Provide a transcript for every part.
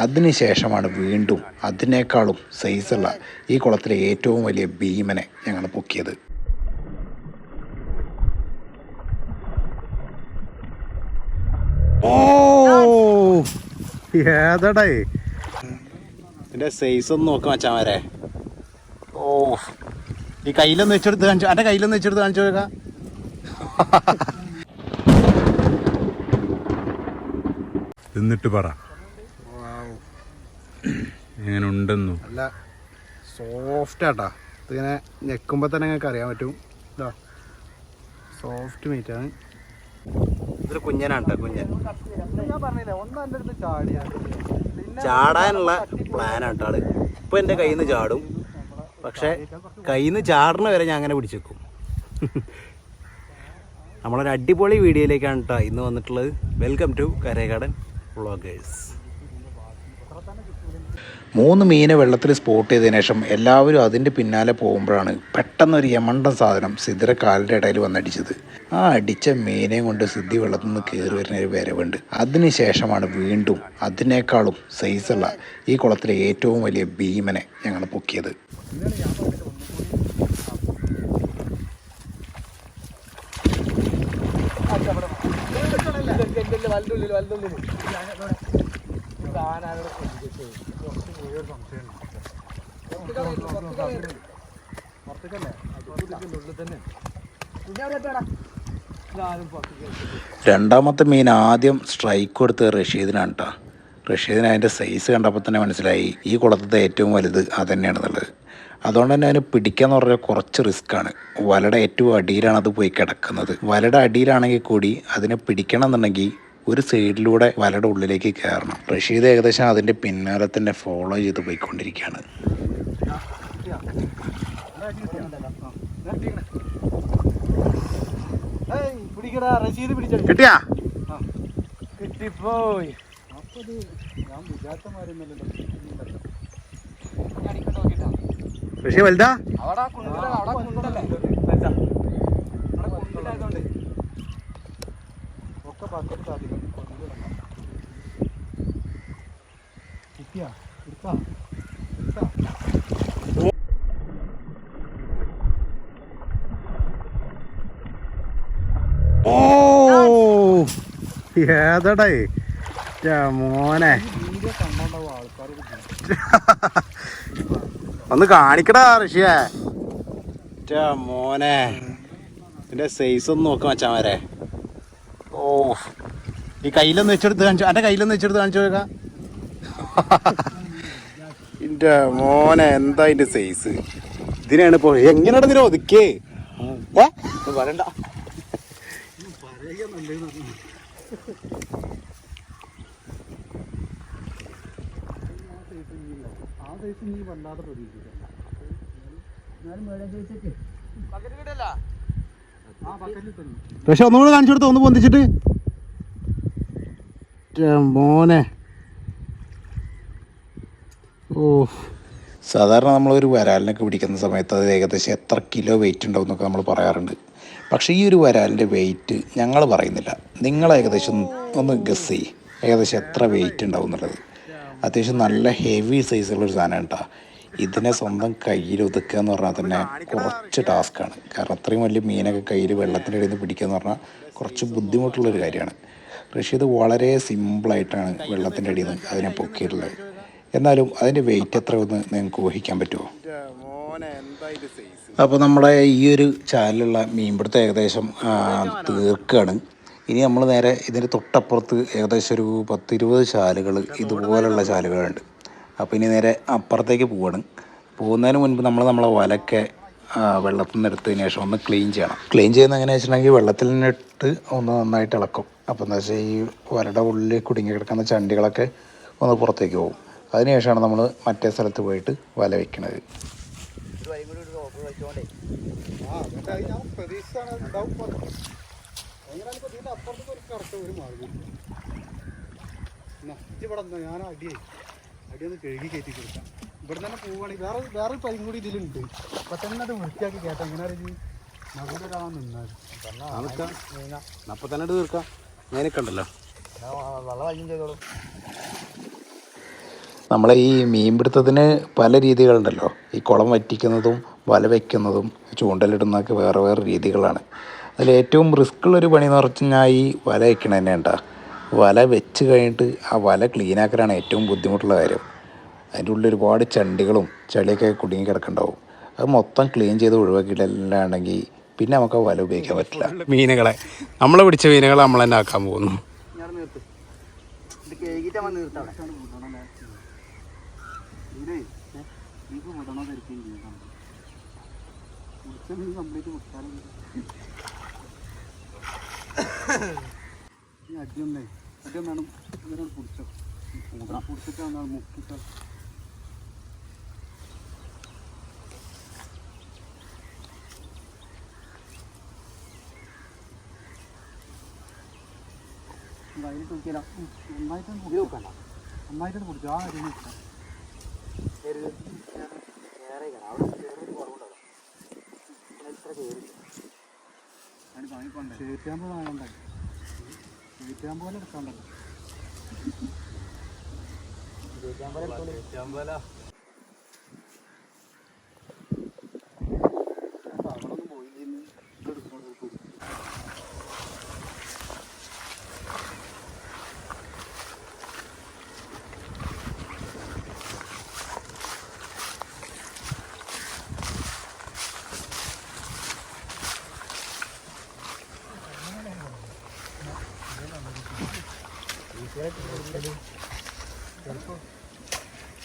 അതിനുശേഷമാണ് വീണ്ടും അതിനേക്കാളും സൈസുള്ള ഈ കുളത്തിലെ ഏറ്റവും വലിയ ഭീമനെ ഞങ്ങൾ പൊക്കിയത്. ഓ! ഏതടേ ഇതിന്റെ സൈസ് ഒന്ന് നോക്കാം മച്ചാൻ വരെ ഓ! ഈ കയ്യിലൊന്ന് വെച്ചെടുത്ത് കാണിച്ചു എന്റെ കയ്യിലൊന്ന് വെച്ചെടുത്ത് കാണിച്ചു നോക്കാം എന്നിട്ട് പറ. എങ്ങനെ ഉണ്ടെന്നു. നല്ല സോഫ്റ്റ് ആട്ടാ. ഇതിങ്ങനെ ഞെക്കുമ്പോൾ തന്നെ ഞങ്ങൾക്ക് അറിയാൻ പറ്റും. ഇതാ. സോഫ്റ്റ് മീറ്റ് ആണ്. ഇതൊരു കുഞ്ഞനാണ് കേട്ടോ കുഞ്ഞൻ. ചാടാനുള്ള പ്ലാനാണ് കേട്ടോ ആൾ. ഇപ്പൊ എന്റെ കയ്യിൽ നിന്ന് ചാടും. പക്ഷെ കയ്യിൽ നിന്ന് ചാടണ വരെ ഞാൻ അങ്ങനെ പിടിച്ചേക്കും. നമ്മളൊരു അടിപൊളി വീഡിയോയിലേക്കാണ് കേട്ടോ ഇന്ന് വന്നിട്ടുള്ളത്. വെൽക്കം ടു കരേകാടൻ വ്ളോഗേഴ്സ് മൂന്ന് മീനെ വെള്ളത്തിൽ സ്പോട്ട് ചെയ്തതിനു ശേഷം എല്ലാവരും അതിന്റെ പിന്നാലെ പോകുമ്പോഴാണ് പെട്ടെന്നൊരു യമണ്ടൻ സാധനം സിദ്ധിര കാലിന്റെ ഇടയിൽ വന്നടിച്ചത്. ആ അടിച്ച മീനെയും കൊണ്ട് സിദ്ധി വെള്ളത്തിൽ നിന്ന് കയറി വരുന്ന ഒരു വരവുണ്ട്. അതിനുശേഷമാണ് വീണ്ടും അതിനേക്കാളും സൈസുള്ള ഈ കുളത്തിലെ ഏറ്റവും വലിയ ഭീമനെ ഞങ്ങൾ പൊക്കിയത്. വലുതുള്ളിൽ വലുതുള്ളിൽ രണ്ടാമത്തെ മീൻ ആദ്യം സ്ട്രൈക്ക് കൊടുത്ത് റഷീദിനാണ് കേട്ടോ റഷീദിന് അതിന്റെ സൈസ് കണ്ടപ്പോൾ തന്നെ മനസ്സിലായി. ഈ കുളത്തത്തെ ഏറ്റവും വലുത് അത് തന്നെയാണെന്നുള്ളത്. അതുകൊണ്ട് തന്നെ അതിന് പിടിക്കാന്ന് പറഞ്ഞാൽ കുറച്ച് റിസ്ക്കാണ് വലയുടെ ഏറ്റവും അടിയിലാണ് അത് പോയി കിടക്കുന്നത്. വലയുടെ അടിയിലാണെങ്കിൽ കൂടി അതിനെ പിടിക്കണം എന്നുണ്ടെങ്കിൽ ഒരു സൈഡിലൂടെ വലയുടെ ഉള്ളിലേക്ക് കയറണം. റഷീദ് ഏകദേശം അതിന്റെ പിന്നാലെ തന്നെ ഫോളോ ചെയ്ത് പോയിക്കൊണ്ടിരിക്കുകയാണ്. പിടിക്കടാ റഷീദ് പിടിച്ചടി കിട്ടിയാ? കിട്ടിപ്പോയി. ഞാൻ വലുതാ? അവിടെ കുണ്ടല്ലേ അവിടെ കുണ്ടല്ലേ ഒക്കെ ഓ ഏതടേ മോനെ. ഒന്ന് കാണിക്കടാ ഋഷിയെ. മോനെ. ഇതിന്റെ സൈസ് ഒന്ന് നോക്കാം വെച്ചാ വരെ ഈ കയ്യിലൊന്ന് വെച്ചെടുത്ത് കാണിച്ചു. എന്റെ കയ്യിലൊന്ന് വെച്ചെടുത്ത് കാണിച്ചു നോക്കാം മോനെ എന്താ അതിന്റെ സൈസ് ഇതിനാണ് ഇപ്പൊ എങ്ങനെയാണ് ഇതിനെ ഒതുക്കേ വരണ്ട ആ സൈസ് നീ വല്ലാതെ പ്രതീക്ഷിക്കണ്ട. ആ പക്കത്തിൽ തന്നെ പക്ഷെ ഒന്നുകൂടെ കാണിച്ചു കൊടുത്ത? ഒന്ന് പൊന്തിച്ചിട്ട്. മോനെ. ഓ സാധാരണ നമ്മളൊരു വരാലിനൊക്കെ പിടിക്കുന്ന സമയത്ത് അത് ഏകദേശം എത്ര കിലോ വെയിറ്റ് ഉണ്ടാവും എന്നൊക്കെ നമ്മൾ പറയാറുണ്ട്. പക്ഷേ ഈ ഒരു വരാലിന്റെ വെയിറ്റ് ഞങ്ങൾ പറയുന്നില്ല. നിങ്ങൾ ഏകദേശം ഒന്ന് ഗസ് ചെയ്യ്. ഏകദേശം എത്ര വെയിറ്റ് ഉണ്ടാവും എന്നുള്ളത്. അത്യാവശ്യം നല്ല ഹെവി സൈസുള്ളൊരു സാധനം കേട്ടോ ഇതിനെ സ്വന്തം കയ്യിൽ ഒതുക്കുക എന്ന് പറഞ്ഞാൽ തന്നെ കുറച്ച് ടാസ്ക്കാണ്. കാരണം അത്രയും വലിയ മീനൊക്കെ കയ്യിൽ വെള്ളത്തിന്റെ ഇടയിൽ നിന്ന് പിടിക്കുക എന്ന് പറഞ്ഞാൽ കുറച്ച് ബുദ്ധിമുട്ടുള്ളൊരു കാര്യമാണ്. റഷീദ് വളരെ സിമ്പിളായിട്ടാണ് വെള്ളത്തിന്റെ അടിയിൽ നിന്ന് അതിനെ പൊക്കിയിട്ടുള്ളത്. എന്നാലും അതിന്റെ വെയിറ്റ് എത്ര ഒന്ന് നിങ്ങൾക്ക് ഊഹിക്കാൻ പറ്റുമോ? അപ്പോൾ നമ്മുടെ ഈ ഒരു ചാനലുള്ള മീൻപിടുത്തം ഏകദേശം തീർക്കുകയാണ് ഇനി നമ്മൾ നേരെ ഇതിന്റെ തൊട്ടപ്പുറത്ത് ഏകദേശം ഒരു പത്തിരുപത് ചാലുകൾ ഇതുപോലുള്ള ചാലുകളുണ്ട്. അപ്പോൾ ഇനി നേരെ അപ്പുറത്തേക്ക് പോവാണ്. പോകുന്നതിന് മുൻപ് നമ്മൾ നമ്മളെ വലക്കെ വെള്ളത്തിൽ നിന്ന് എടുത്തതിന് ശേഷം ഒന്ന് ക്ലീൻ ചെയ്യണം. ക്ലീൻ ചെയ്യുന്ന എങ്ങനെയാണെന്ന് വെച്ചിട്ടുണ്ടെങ്കിൽ വെള്ളത്തിൽ നിന്നിട്ട് ഒന്ന് നന്നായിട്ട് ഇളക്കും. അപ്പോൾ എന്താ വെച്ചാൽ ഈ വലയുടെ ഉള്ളിൽ കുടുങ്ങി കിടക്കുന്ന ചണ്ടികളൊക്കെ ഒന്ന് പുറത്തേക്ക് പോകും. അതിനുശേഷമാണ് നമ്മൾ മറ്റേ സ്ഥലത്ത് പോയിട്ട് വല വയ്ക്കുന്നത് ഞാൻ അടിയായി അടിയൊന്ന് കഴുകി കയറ്റി കൊടുക്കാം. ഇവിടെ തന്നെ പോവുകയാണെങ്കിൽ വേറെ വേറെ ഒരു പൈയും കൂടി ഇതിലുണ്ട്. അപ്പൊ തന്നെ അത് വൃത്തിയാക്കി കേട്ടോ. എങ്ങനെ അറിഞ്ഞു? മകളൊരാളാ നിന്നാൽ അപ്പം തന്നെ തീർക്കാം. ഞാനൊക്കെ ഉണ്ടല്ലോ വെള്ളം ചെയ്തോളൂ. നമ്മളെ ഈ മീൻപിടുത്തത്തിന് പല രീതികളുണ്ടല്ലോ. ഈ കുളം വറ്റിക്കുന്നതും വല വയ്ക്കുന്നതും ചൂണ്ടലിടുന്നതൊക്കെ വേറെ വേറെ രീതികളാണ്. അതിൽ ഏറ്റവും റിസ്ക് ഉള്ളൊരു പണി എന്ന് പറഞ്ഞാൽ ഈ വല വയ്ക്കണ തന്നെ ഉണ്ടാ വല വെച്ച് കഴിഞ്ഞിട്ട് ആ വല ക്ലീനാക്കലാണ് ഏറ്റവും ബുദ്ധിമുട്ടുള്ള കാര്യം. അതിന്റെ ഉള്ളിൽ ഒരുപാട് ചണ്ടികളും ചളിയൊക്കെ കുടുങ്ങി കിടക്കുന്നുണ്ടാവും അത് മൊത്തം ക്ലീൻ ചെയ്ത് ഒഴിവാക്കിയിട്ടില്ലാണെങ്കിൽ പിന്നെ നമുക്ക് ആ വല ഉപയോഗിക്കാൻ പറ്റില്ല. മീനുകളെ നമ്മൾ പിടിച്ച മീനുകളെ നമ്മൾ തന്നെ ആക്കാൻ പോകുന്നു. ഞാൻ നിർത്ത് ഇത് കേകിട്ട് നമ്മൾ നിർത്തവിടെ അടിയൊന്നേ അടിയൊന്നാണ് ഇവരാണ് പിടിച്ചോ പിടിച്ചിട്ടാണ് മുക്കിട്ടോ അതിൽ തൂക്കിയാലോ നന്നായിട്ടൊന്ന് പിടിച്ചു നോക്കണ്ട നന്നായിട്ടൊന്ന് പിടിച്ചു ആ അരി വാങ്ങണ്ടേ ചേറ്റാമ്പോ പോലെ എടുക്കാണ്ടല്ലോ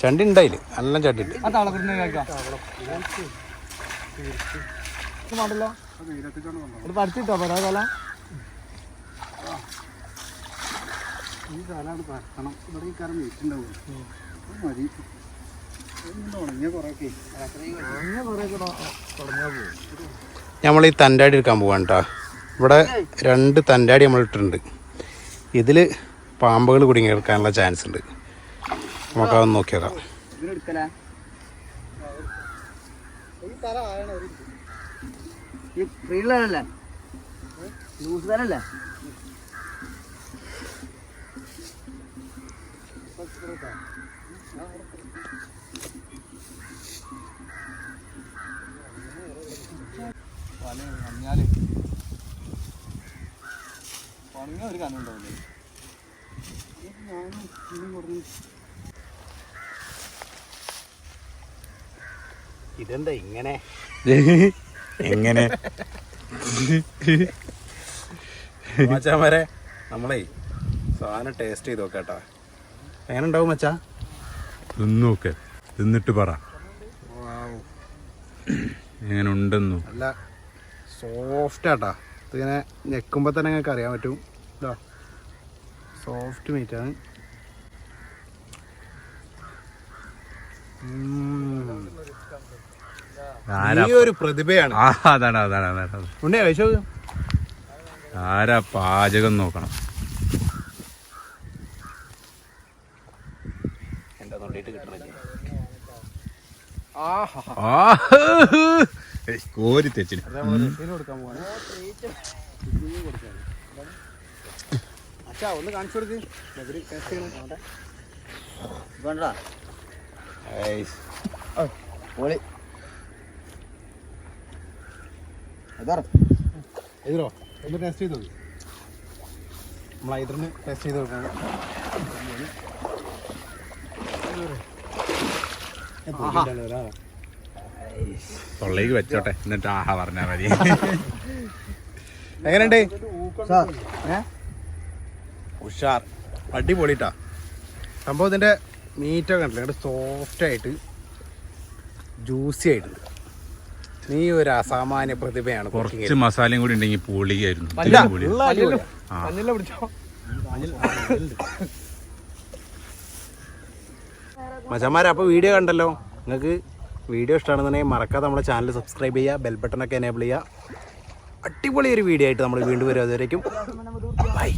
ചണ്ടി ഉണ്ടായില്ല നല്ല ചണ്ടി ഉണ്ട്. പഠിച്ചിട്ടോ? പറയാ ഈ കാലാണ് ഇവിടെ ഈ കാലം മതി. നമ്മൾ ഈ തന്റാടി എടുക്കാൻ പോവാണ് കേട്ടോ ഇവിടെ രണ്ട് തന്റാടി നമ്മൾ ഇട്ടിട്ടുണ്ട് ഇതിൽ പാമ്പുകൾ കുടുങ്ങി കിടക്കാനുള്ള ചാൻസ് ഉണ്ട്. നമുക്കതൊന്ന് നോക്കിയേക്കാം ഒരു ഈ ഫ്രീലല്ലേ ഇതെന്താ ഇങ്ങനെ? എങ്ങനെ? മച്ചാമാരെ നമ്മളേ സാധനം ടേസ്റ്റ് ചെയ്ത് നോക്കാട്ടാ. എങ്ങനെ ഉണ്ടാവും മച്ചാ തിന്നോക്കെ തിന്നിട്ട് പറ. എങ്ങനെ ഉണ്ടെന്നു നല്ല സോഫ്റ്റ് ആട്ടാ. ഇതിങ്ങനെ ഞെക്കുമ്പോൾ തന്നെ നിങ്ങൾക്ക് അറിയാൻ പറ്റും. ഇതാ. സോഫ്റ്റ് മീറ്റ് ആണ്. ഒരു പ്രതിഭയാണ്. അതാണ് അതാണ് കഴിച്ചോ ആരാ പാചകം നോക്കണം? എന്താ കിട്ടണില്ല കോരി തെച്ചിന് കൊടുക്കാൻ പോവാണ്. അച്ഛാ ഒന്ന് കാണിച്ചു കൊടുക്ക് ടേസ്റ്റ് ചെയ്യണം വേണ്ടടാ ഏയ്സ്. പൊളി അതാ എതിരോ? ഒന്ന് ടേസ്റ്റ് ചെയ്ത് നോക്ക്. നമ്മൾ ഐതറിന് ടേസ്റ്റ് ചെയ്ത് നോക്കണം. തൊള്ളേക്ക് വെച്ചോട്ടെ. എന്നിട്ട് ആഹാ പറഞ്ഞാ മതി. എങ്ങനെയുണ്ട്? ഉഷാർ. അടിപൊളിട്ടാ. സംഭവം ഇതിന്റെ മീറ്റൊക്കെ ഉണ്ടല്ലോ ഇങ്ങോട്ട് സോഫ്റ്റ് ആയിട്ട് ജ്യൂസി ആയിട്ടുണ്ട്. നീ ഒരു അസാമാന്യ പ്രതിഭയാണ് കുറച്ച് മസാലയും കൂടി ഉണ്ടെങ്കിൽ പൊളിയായിരുന്നു. മച്ചന്മാരെ അപ്പോൾ വീഡിയോ കണ്ടല്ലോ? നിങ്ങൾക്ക് വീഡിയോ ഇഷ്ടമാണെന്നുണ്ടെങ്കിൽ മറക്കാതെ നമ്മുടെ ചാനൽ സബ്സ്ക്രൈബ് ചെയ്യുക ബെൽ ബട്ടണൊക്കെ എനേബിൾ ചെയ്യുക. അടിപൊളി ഒരു വീഡിയോ ആയിട്ട് നമ്മൾ വീണ്ടും വരും. അതുവരേക്കും ബൈ